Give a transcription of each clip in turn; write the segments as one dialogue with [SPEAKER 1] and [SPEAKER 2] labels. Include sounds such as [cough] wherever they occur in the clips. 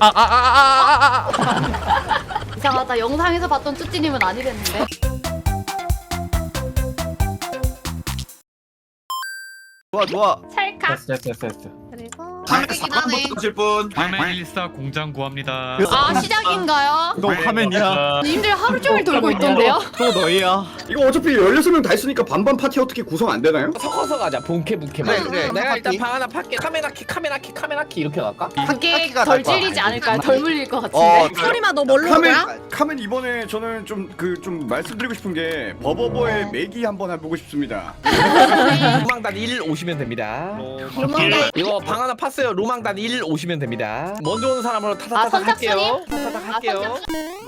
[SPEAKER 1] 아 아, 아, 아, 아, 아, 아, 아,
[SPEAKER 2] 이상하다. 영상에서 봤던 쭈찌님은 아니랬는데.
[SPEAKER 3] 좋아 좋아.
[SPEAKER 2] 찰칵.
[SPEAKER 1] 됐어 됐어 됐어.
[SPEAKER 4] 300이긴 하네. 3번 실 분.
[SPEAKER 5] 314 공장 구합니다.
[SPEAKER 2] 아, 아 시작인가요?
[SPEAKER 3] 너 네, 화면이야.
[SPEAKER 2] 님들 하루 종일 돌고 있던데요?
[SPEAKER 3] 또 너희야.
[SPEAKER 6] 이거 어차피 16명 다 있으니까 반반 파티 어떻게 구성 안 되나요?
[SPEAKER 1] 섞어서 가자 본캐
[SPEAKER 3] 부캐만. 네, 그래.
[SPEAKER 1] 네, 내가 일단 방 하나 팔게 카메라키 카메라키 카메라키 이렇게 갈까?
[SPEAKER 2] 그게 덜 찔리지 않을까요? 아, 덜 물릴 것 같은데.
[SPEAKER 3] 어,
[SPEAKER 7] 서리마 너 뭘로 카멘 거야?
[SPEAKER 6] 카멘 이번에 저는 좀 그좀 그, 말씀드리고 싶은 게 버버버의 어. 매기 한번 해보고 싶습니다.
[SPEAKER 1] 아, [laughs] 소망단 1 오시면 됩니다 이거 방 하나 팠어요 로망단 1 오시면 됩니다 먼저 오는 사람으로
[SPEAKER 2] 아,
[SPEAKER 1] 타타타타
[SPEAKER 2] 선착순이요?
[SPEAKER 1] 할게요 타타타 할게요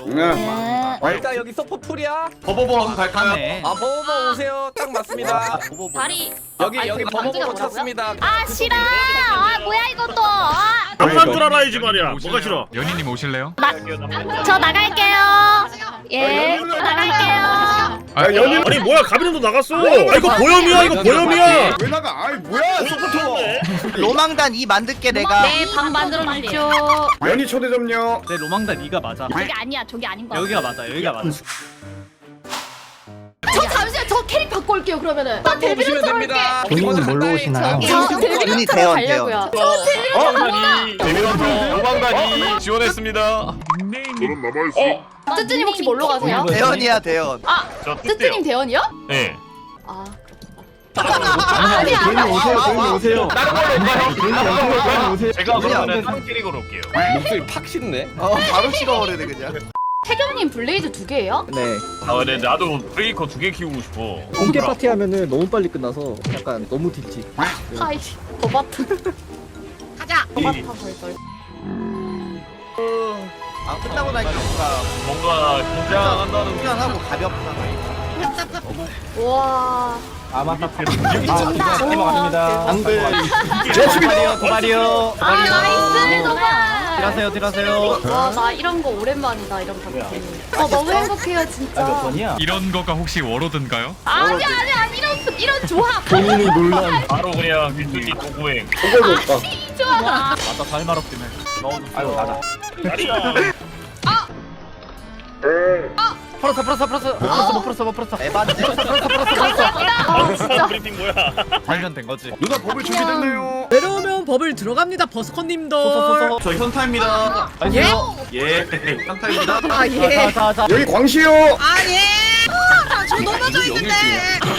[SPEAKER 6] 네.
[SPEAKER 1] 아, 일단 여기 서포 풀이야
[SPEAKER 4] 버버버 한번 갈까요?
[SPEAKER 1] 아 버버 오세요 딱 맞습니다
[SPEAKER 2] 다리.
[SPEAKER 1] 여기
[SPEAKER 2] 아니,
[SPEAKER 1] 여기
[SPEAKER 2] 그
[SPEAKER 1] 버버버? 찾습니다
[SPEAKER 2] 아 싫어. 아 뭐야 이것도. 아,
[SPEAKER 8] 앞만 돌아라야지 말이야. 뭐가 싫어?
[SPEAKER 5] 연희님 오실래요?
[SPEAKER 2] 저 나갈게요. 예. 나갈게요.
[SPEAKER 6] 아 연인
[SPEAKER 8] 아니 뭐야 가비는도 나갔어. 아 이거 보염이야 이거 보염이야.
[SPEAKER 6] 왜 나가? 아이 뭐야 서포터.
[SPEAKER 3] 로망단 이 만들게 내가
[SPEAKER 2] 네, 방 만들어 주십시오.
[SPEAKER 6] 연희 초대 좀요.
[SPEAKER 3] 내 로망단 이가 맞아
[SPEAKER 2] 저게 아니야. 저게 아닌 거. 같아.
[SPEAKER 3] 여기가 맞아 여기가 맞아
[SPEAKER 2] 저 잠시만 저 캐릭 바꿔 올게요 그러면은. 나
[SPEAKER 1] 오시면
[SPEAKER 2] 데뷔부터 할게.
[SPEAKER 1] 됩니다
[SPEAKER 3] 본인은 뭘로 오시나요?
[SPEAKER 2] 저
[SPEAKER 3] 눈이
[SPEAKER 2] 데뷔부터
[SPEAKER 3] 대원,
[SPEAKER 2] 가려고요.
[SPEAKER 5] 로망단이 지원했습니다.
[SPEAKER 2] 뜨뜨님 혹시 뭘로 가세요?
[SPEAKER 3] 대현이야 대현
[SPEAKER 2] 뜨뜨님 대원이요?
[SPEAKER 8] 네.
[SPEAKER 2] 아. 아니 아니.
[SPEAKER 6] 오세요. 조용히 오세요.
[SPEAKER 3] 제가 그러면은
[SPEAKER 8] 쌍캐릭으로 올게요.
[SPEAKER 1] 목소리 팍 씻네
[SPEAKER 3] 어 바로 식어버리네 그냥
[SPEAKER 2] 태경님 블레이즈 두 개예요?
[SPEAKER 8] 네. 아 근데 나도 브레이커 두 개 키우고 싶어.
[SPEAKER 9] 공개 파티 하면은 너무 빨리 끝나서 약간 너무 뒷지.
[SPEAKER 2] 아이 버바트.
[SPEAKER 7] 가자
[SPEAKER 2] 버바타 벌벌.
[SPEAKER 3] 아 끝나고 나니까
[SPEAKER 8] 뭔가 긴장한다는
[SPEAKER 3] 훈련하고 가볍다
[SPEAKER 2] 와.
[SPEAKER 1] 아마타
[SPEAKER 2] 아,
[SPEAKER 6] 안돼. 내
[SPEAKER 3] 도발이요. 도발이요
[SPEAKER 2] 아 나이스 도발.
[SPEAKER 3] 딜하세요 딜하세요
[SPEAKER 2] 와나 이런 거 오랜만이다 이런 파티. 어 너무 행복해요 진짜.
[SPEAKER 5] 이런 거가 혹시 워로드인가요?
[SPEAKER 2] 아니 아니 아니 이런 이런 조합.
[SPEAKER 8] 본인이 논란. 바로 그냥 뒷줄이 도구행.
[SPEAKER 6] 그거 좋다.
[SPEAKER 2] 조합.
[SPEAKER 3] 맞다 살마럽 때문에
[SPEAKER 1] 아이고 나다.
[SPEAKER 3] 풀었어 풀었어 풀었어 못 풀었어 못 풀었어 에반데
[SPEAKER 2] 아 진짜.
[SPEAKER 8] 브리핑 뭐야?
[SPEAKER 3] 발견된 거지
[SPEAKER 6] 누나 법을 준비됐나요?
[SPEAKER 7] 내려오면 버블 들어갑니다 버스커님도
[SPEAKER 3] 소소소소
[SPEAKER 4] 저 현타입니다.
[SPEAKER 7] 예?
[SPEAKER 4] 예. 현타입니다.
[SPEAKER 7] 아예
[SPEAKER 6] 아, 여기 광시요.
[SPEAKER 7] 아 예 저 넘어져 있는데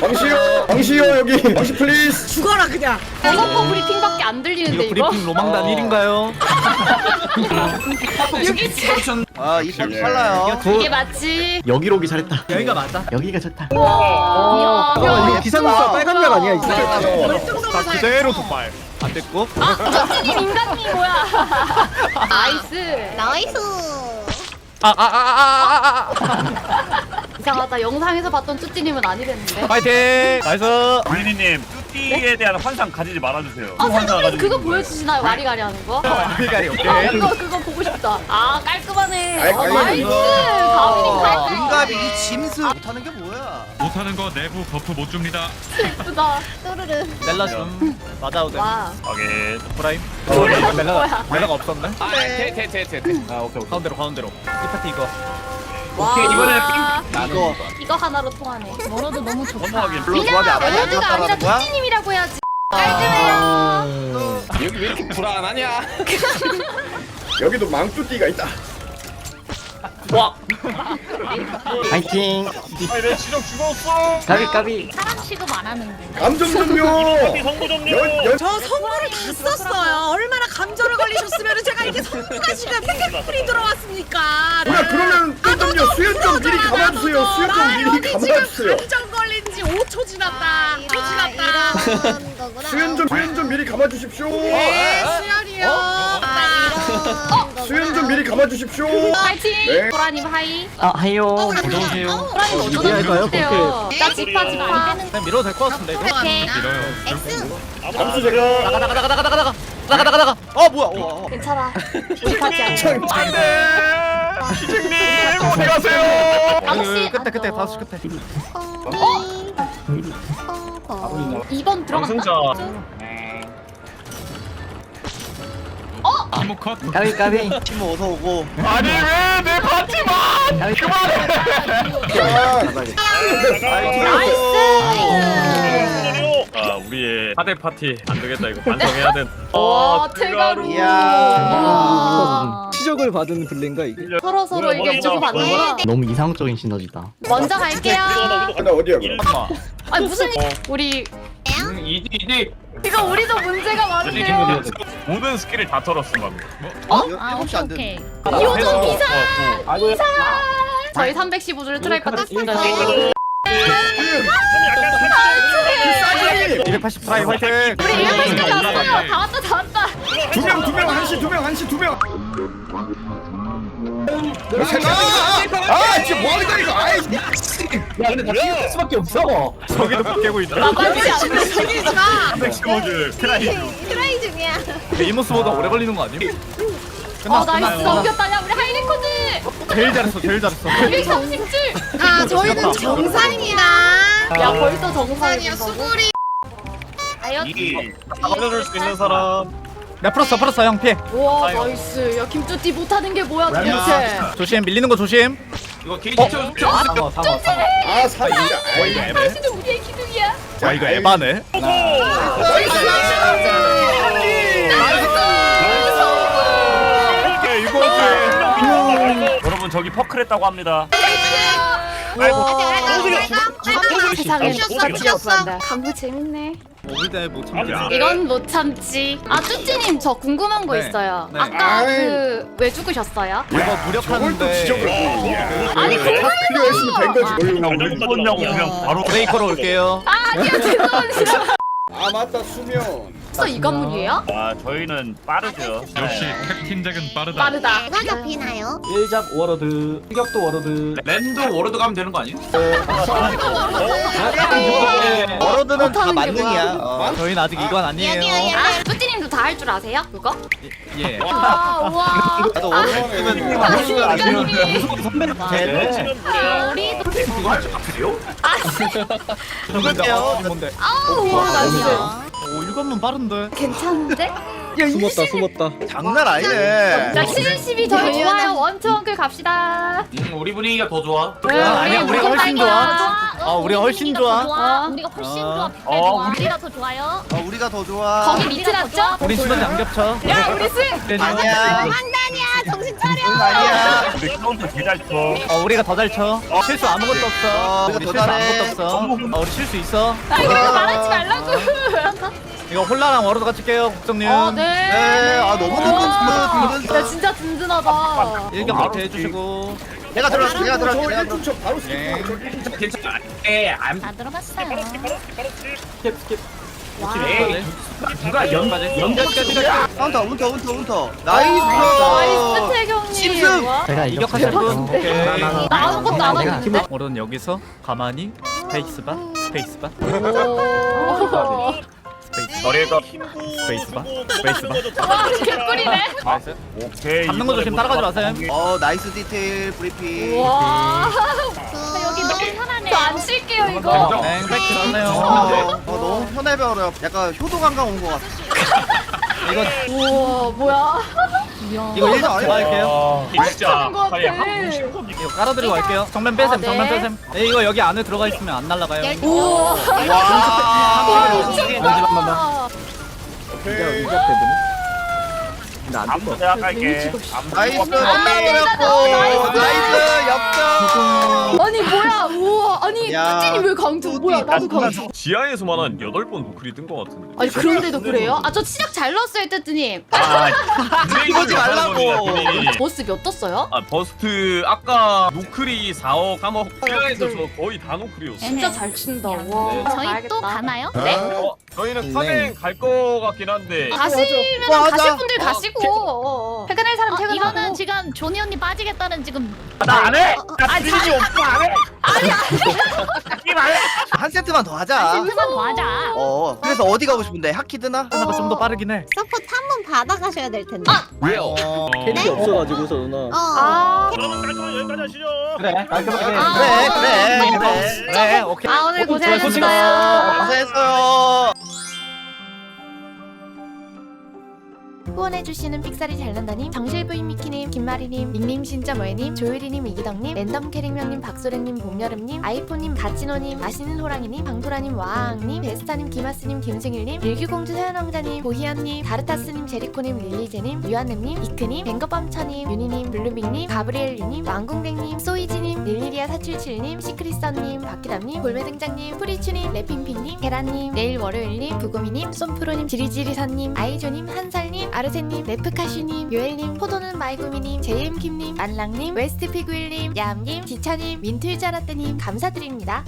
[SPEAKER 6] 광시요. 광시요 여기. 광시 플리즈.
[SPEAKER 7] 죽어라 그냥
[SPEAKER 2] 버거퍼 브리핑밖에 안 들리는데
[SPEAKER 3] 이거
[SPEAKER 2] 이거.
[SPEAKER 3] 브리핑 로망단 1인가요? [laughs]
[SPEAKER 2] 여기 진짜
[SPEAKER 3] 아이 파티 빨라요
[SPEAKER 2] 이게 맞지?
[SPEAKER 9] 여기로 오기 잘했다.
[SPEAKER 3] 여기가 맞아
[SPEAKER 9] 여기가 좋다.
[SPEAKER 2] 와.
[SPEAKER 9] 어, 이거 기상사 빨간 약 아니야 이거?
[SPEAKER 7] 월등도가 살
[SPEAKER 3] 그대로 도발 안 됐고
[SPEAKER 2] 아, 쭈쭈님 인간미 뭐야? [laughs] 나이스.
[SPEAKER 7] 나이스
[SPEAKER 2] 이상하다. 영상에서 봤던 쭈쭈님은 아니랬는데.
[SPEAKER 3] 파이팅 나이스
[SPEAKER 8] 브리니님 뚜띠에 대한 환상 가지지 말아주세요.
[SPEAKER 2] 아,
[SPEAKER 8] 가지고
[SPEAKER 2] 그거. 보여주시나요? 와리가리 하는 거?
[SPEAKER 3] 와리가리 오케이
[SPEAKER 2] 아, 그거 그거 보고 싶다. 아, 깔끔하네.
[SPEAKER 6] 아이,
[SPEAKER 2] 어,
[SPEAKER 6] 깔끔해.
[SPEAKER 2] 나이스. 가빈이 깔끔.
[SPEAKER 3] 인갑이 이 짐스 못하는 게 뭐야
[SPEAKER 5] 못하는 거 내부 버프 못 줍니다.
[SPEAKER 2] 예쁘다.
[SPEAKER 3] 넬라 좀 맞아도 돼
[SPEAKER 2] 와.
[SPEAKER 8] 확인.
[SPEAKER 3] 프라임
[SPEAKER 2] 뭐야?
[SPEAKER 3] 넬라가 넬라가 없었네
[SPEAKER 1] 아 돼 돼 돼 돼
[SPEAKER 3] 아 오케이 오케이 가운데로 가운데로 이 파티 이거
[SPEAKER 2] 와.
[SPEAKER 8] 오케이, 이번에는
[SPEAKER 3] 이거
[SPEAKER 2] 이거 하나로 통하네. 멀어도 너무 좋다.
[SPEAKER 3] 안 맞는
[SPEAKER 2] 월드가 아니라
[SPEAKER 3] 거야?
[SPEAKER 2] 쭈쭈님이라고 해야지. 깔끔해요.
[SPEAKER 1] 여기 왜 이렇게 불안하냐 [laughs]
[SPEAKER 6] 여기도 망뚜띠가 있다.
[SPEAKER 9] 파이팅.
[SPEAKER 8] 아니 내 지적 죽었어.
[SPEAKER 9] 까비 까비.
[SPEAKER 2] 사람 취급 안.
[SPEAKER 6] 감정.
[SPEAKER 8] 성부 좀요.
[SPEAKER 6] 연 연.
[SPEAKER 7] 저 선물을 다 썼어요 얼마나 감전을 걸리셨으면 제가 이렇게 선물가 지금 팩트풀이 들어왔습니까
[SPEAKER 6] 그러면 또 좀요. 수연 좀 미리 감아주세요. 수연 좀 미리
[SPEAKER 7] 여기 지금
[SPEAKER 6] 감아주세요.
[SPEAKER 7] 감전 걸린 지 5초 지났다 5초 지났다
[SPEAKER 6] 수연 좀 수연 좀 미리 감아주십시오.
[SPEAKER 7] 네 수연이요 아,
[SPEAKER 6] 수연 좀 미리 감아주십시오.
[SPEAKER 2] 파이팅.
[SPEAKER 6] 네.
[SPEAKER 2] 보라님 하이.
[SPEAKER 9] 아 하요.
[SPEAKER 3] 어서오세요
[SPEAKER 2] 보라님 어쩌다
[SPEAKER 9] 할까요?
[SPEAKER 2] 죽으세요. 나 지파 지파.
[SPEAKER 3] 그냥 밀어도 될 것 같은데 이거
[SPEAKER 2] 오케이.
[SPEAKER 5] 길어요.
[SPEAKER 6] 잠수 제가
[SPEAKER 3] 나가 나가 나가 나가 나가 나가 나가 나가 나가 어 뭐야 어, 어.
[SPEAKER 2] 괜찮아. 지파지 않아.
[SPEAKER 6] 안돼.
[SPEAKER 8] 희정님 어디 가세요?
[SPEAKER 2] 당신.
[SPEAKER 3] 끝에 끝에 다섯 시 끝에
[SPEAKER 2] 2번 들어간다.
[SPEAKER 8] 승자.
[SPEAKER 2] 어?
[SPEAKER 5] 티모 컷.
[SPEAKER 3] 까비 까비
[SPEAKER 9] 팀 어서 오고.
[SPEAKER 3] 아니 왜 내 파티만
[SPEAKER 8] 아 우리의 하대 파티 안 되겠다 이거 반성해야 된.
[SPEAKER 2] 와.
[SPEAKER 9] 이야.
[SPEAKER 2] 와.
[SPEAKER 9] 치적을 받은 블레인가 이게?
[SPEAKER 2] 서로 서로 이게 주고 받는구나.
[SPEAKER 3] 너무 이상적인 시너지다
[SPEAKER 2] 먼저 갈게요.
[SPEAKER 6] 아, 나 어디야 그럼?
[SPEAKER 2] 아니 무슨 일- 우리
[SPEAKER 4] 음, 이지 이지.
[SPEAKER 2] 이거 우리도 문제가 많은데요.
[SPEAKER 8] 모든 스킬을 다 털었음 방금.
[SPEAKER 9] 아, 일곱 시안 돼.
[SPEAKER 2] 요정 비상 비상. 저희 315주를 트라이 받았습니다.
[SPEAKER 3] 280 트라이 화이팅
[SPEAKER 2] 우리 180까지 왔어요. 다 왔다 다 왔다.
[SPEAKER 6] 두 명, 두 명, 한시 두 명, 한시 두 명. 아, 아, 진짜 뭐 하는 거야 이거? 아이,
[SPEAKER 3] 야 근데 다 피할 수밖에 없어
[SPEAKER 8] 저기도 못 깨고 있다.
[SPEAKER 2] 않네.
[SPEAKER 7] 죽이지 마.
[SPEAKER 8] 115줄 트라이.
[SPEAKER 7] 트라이 중이야.
[SPEAKER 3] 이모스보다 오래 걸리는 거 아니야?
[SPEAKER 2] 어 나이스 넘겼다. 야 우리 하이 레코드.
[SPEAKER 3] 제일 잘했어 제일 잘했어
[SPEAKER 2] 230줄.
[SPEAKER 7] 아 저희는 정상이다.
[SPEAKER 2] 야 벌써 정상이야.
[SPEAKER 7] 수구리.
[SPEAKER 2] 아연.
[SPEAKER 8] 알려줄 수 있는 사람.
[SPEAKER 3] 야 풀었어 풀었어 형 피해
[SPEAKER 2] 와 나이스. 야 김뚜띠 못하는 게 뭐야 도대체.
[SPEAKER 3] 조심 밀리는 거 조심
[SPEAKER 4] 이거 게이지 채워 채워.
[SPEAKER 6] 아, 사기야. 아이,
[SPEAKER 2] 당신은 우리의 기둥이야.
[SPEAKER 3] 야 이거 에바네
[SPEAKER 8] 여러분 저기 퍼클했다고 합니다.
[SPEAKER 2] 세상에
[SPEAKER 7] 쉬었어, 쉬었어.
[SPEAKER 2] 강구 재밌네.
[SPEAKER 3] 우리 때못 참지
[SPEAKER 2] 이건 못 참지. 아 쭈찌님 저 궁금한 거
[SPEAKER 3] 네.
[SPEAKER 2] 있어요.
[SPEAKER 3] 네.
[SPEAKER 2] 아까
[SPEAKER 6] 아이.
[SPEAKER 2] 그 왜 죽으셨어요?
[SPEAKER 3] 이거
[SPEAKER 6] 저걸 또
[SPEAKER 3] 무력하는데
[SPEAKER 6] 지적을.
[SPEAKER 2] 아니 궁금해서.
[SPEAKER 6] 클리어했으면 된 거지.
[SPEAKER 8] 그냥 우리 일본령 그냥 바로
[SPEAKER 3] 브레이커로 [laughs] 올게요
[SPEAKER 2] 아 아니요 죄송합니다.
[SPEAKER 6] 아, 맞다, 수면.
[SPEAKER 2] 벌써 이 건물이에요?
[SPEAKER 8] 아 저희는 빠르죠.
[SPEAKER 5] 역시 캡틴 잭은 빠르다.
[SPEAKER 2] 빠르다.
[SPEAKER 7] 누가 잡히나요?
[SPEAKER 3] 1잡 워러드 피격도 워러드
[SPEAKER 4] 랜드 워로드 가면 되는 거 아니에요?
[SPEAKER 3] 워러드는 다 만능이야. 어, 저희는 아직 이건 아니에요
[SPEAKER 2] 아 쭈찌님도 다 할 줄 아세요? 그거?
[SPEAKER 3] 예
[SPEAKER 2] 아 우와.
[SPEAKER 3] 나도
[SPEAKER 2] 아,
[SPEAKER 3] 워러드
[SPEAKER 2] 아.
[SPEAKER 3] 쟤는
[SPEAKER 2] 아, 우리도.
[SPEAKER 4] 그거 할줄 아세요?
[SPEAKER 3] 누군데요? 뭔데?
[SPEAKER 2] 아우 우와 나이스.
[SPEAKER 3] 오 이것만 빠른데
[SPEAKER 2] 괜찮은데?
[SPEAKER 9] 숨었다, 숨었다.
[SPEAKER 3] 장난 아니네
[SPEAKER 2] 자72 저희 좋아요 원투원클 갑시다.
[SPEAKER 4] 음, 우리 분위기가 더 좋아.
[SPEAKER 3] 아, 아니야 우리가 훨씬 좋아 어 우리가 훨씬 좋아
[SPEAKER 2] 어.
[SPEAKER 10] 우리가 훨씬
[SPEAKER 3] 어.
[SPEAKER 10] 좋아.
[SPEAKER 8] 어,
[SPEAKER 10] 좋아. 우리가 더 좋아요.
[SPEAKER 9] 어, 우리가 더 좋아.
[SPEAKER 2] 거기 밑에 났죠?
[SPEAKER 3] 우린 시너지 안 겹쳐
[SPEAKER 2] 야 우리 승.
[SPEAKER 3] 아니야
[SPEAKER 7] 장난이야 정신 차려.
[SPEAKER 3] 아니야
[SPEAKER 8] 우리 카운터 개잘 쳐.
[SPEAKER 3] 어 우리가 더 잘 쳐. 실수 아무것도 없어.
[SPEAKER 9] 우리가
[SPEAKER 3] 우리
[SPEAKER 9] 더
[SPEAKER 3] 실수
[SPEAKER 9] 잘해.
[SPEAKER 3] 아무것도 없어. 어 우리 실수 있어.
[SPEAKER 2] 아 이거 말하지 말라고. [laughs]
[SPEAKER 3] 이거 홀라랑 워러드 같이 껴요, 국정님.
[SPEAKER 2] 어 네.
[SPEAKER 9] 네, 아 너무 든든
[SPEAKER 2] 야 진짜 든든하다.
[SPEAKER 3] 일격 같이 해주시고.
[SPEAKER 9] 내가 들어갈게, 내가
[SPEAKER 6] 저
[SPEAKER 9] 내가
[SPEAKER 6] 1분 쳐 바로 스킵.
[SPEAKER 3] 예.
[SPEAKER 6] 저기
[SPEAKER 4] 괜찮아. 에, 안
[SPEAKER 10] 다 들어갔어요.
[SPEAKER 4] 에이, 누가 연 연결까지
[SPEAKER 9] 카운터, 운터, 운터, 운터. 나이스.
[SPEAKER 2] 나이스 태경님.
[SPEAKER 9] 심승.
[SPEAKER 2] 와.
[SPEAKER 3] 제가 이격하실 분. 오케이.
[SPEAKER 2] 나 아무것도 안 하고 있는데.
[SPEAKER 3] 워러드 여기서 가만히 스페이스바, 스페이스바,
[SPEAKER 2] 오.
[SPEAKER 8] 너희가
[SPEAKER 3] 스페이스바, 스페이스바.
[SPEAKER 2] 와 개꿀이네.
[SPEAKER 8] 오케이.
[SPEAKER 3] 잡는 거 조심 따라가지 마세요.
[SPEAKER 9] 어, 나이스 디테일 브리핑.
[SPEAKER 2] 와.
[SPEAKER 10] 여기 너무 편하네.
[SPEAKER 2] 저안 칠게요 이거.
[SPEAKER 3] 네, 백 들었네요.
[SPEAKER 9] 어, 어, 너무 편해 보여. 약간 효도 관광 온 것 같아.
[SPEAKER 2] 우와 뭐야?
[SPEAKER 3] 이거 일점 제가 할게요.
[SPEAKER 8] 아, 진짜
[SPEAKER 2] 같아.
[SPEAKER 8] 아니, 한번 씩
[SPEAKER 3] 이거 깔아드리고 갈게요. 정면 빼셈,
[SPEAKER 2] 아, 네.
[SPEAKER 3] 정면 빼셈. 네, 이거 여기 안에 들어가 있으면 안 날아가요.
[SPEAKER 2] 우와.
[SPEAKER 9] 와.
[SPEAKER 2] 미쳤다.
[SPEAKER 6] 오케이.
[SPEAKER 9] 나안
[SPEAKER 8] 갈게.
[SPEAKER 9] 나이스.
[SPEAKER 2] 아,
[SPEAKER 9] 끝나버렸고.
[SPEAKER 2] 나이스.
[SPEAKER 9] 나이스. 역전.
[SPEAKER 2] 아니 뭐야? 우와 아니
[SPEAKER 9] 야.
[SPEAKER 2] 뚜진이 왜 강투? 뭐야 나도 강투.
[SPEAKER 8] 지하에서만 한 8번 노크리 뜬거 같은데.
[SPEAKER 2] 아니 그런데도 그래요? 아저 시작 잘 넣었어요 뜨뜨님.
[SPEAKER 8] 아, [laughs]
[SPEAKER 9] 이거지 말라고.
[SPEAKER 2] 버스 몇 떴어요?
[SPEAKER 8] 아, 버스트 아까 노크리 4억, 3억 지하에서 저 거의 다 노크리였어.
[SPEAKER 2] 진짜 잘 친다. 와.
[SPEAKER 10] 저희 또 가나요?
[SPEAKER 2] 네?
[SPEAKER 8] 어, 저희는 카멘 갈 거 같긴 한데.
[SPEAKER 2] 가시면
[SPEAKER 9] 맞아.
[SPEAKER 2] 가실 분들 가시고 어, 어. 퇴근할 사람
[SPEAKER 10] 어,
[SPEAKER 2] 퇴근하고.
[SPEAKER 10] 이거는 지금 조니 언니 빠지겠다는 지금
[SPEAKER 8] 나 안 해.
[SPEAKER 2] 아 자,
[SPEAKER 9] 한 세트만 더 하자.
[SPEAKER 10] 세트만 더 하자.
[SPEAKER 9] 어. 그래서 어디 가고 싶은데? 하키드나?
[SPEAKER 3] 하나가 좀 더 빠르긴 해.
[SPEAKER 7] 서포트 한 번 받아가셔야 될 텐데.
[SPEAKER 4] 왜요?
[SPEAKER 8] 어,
[SPEAKER 9] 캐릭이 없어가지고서 누나.
[SPEAKER 7] 어.
[SPEAKER 2] 아,
[SPEAKER 3] 그래, 깔끔하게.
[SPEAKER 2] 아.
[SPEAKER 9] 그래, 그래, 그래.
[SPEAKER 3] 그래, 오케이.
[SPEAKER 2] 아 오늘
[SPEAKER 3] 어,
[SPEAKER 2] 고생하셨어요.
[SPEAKER 9] 고생했어요. 후원해주시는 픽사리 잘난다님, 정실부인 미키님, 김마리님, 닉님 진짜 뭐해님, 조유리님, 이기덕님, 랜덤 캐릭명님, 박소래님, 봄여름님, 아이폰님, 가진호님, 맛있는 호랑이님, 방토라님, 와앙님, 베스타님, 김하스님, 김승일님, 일규공주 서연왕자님, 보희연님, 다르타스님, 제리코님, 릴리제님, 유한nem님, 이크님, 뱅거범처님, 유니님, 블루밍님, 가브리엘 유님, 왕궁댕님, 소이지님, 릴리리아 477님, 시크리썬님, 박기담님, 골매등장님, 프리추님, 래핑핑님, 계란님, 내일 월요일님, 부고미님, 쏨프로님, 지리지리선님, 아이조님, 한살님, 아르 세님, 레프카슈님, 요엘님, 포도는 마이구미님, 제이엠킴님, 안랑님, 웨스트피구일님, 야암님, 지차님, 민틀자라떼님 감사드립니다.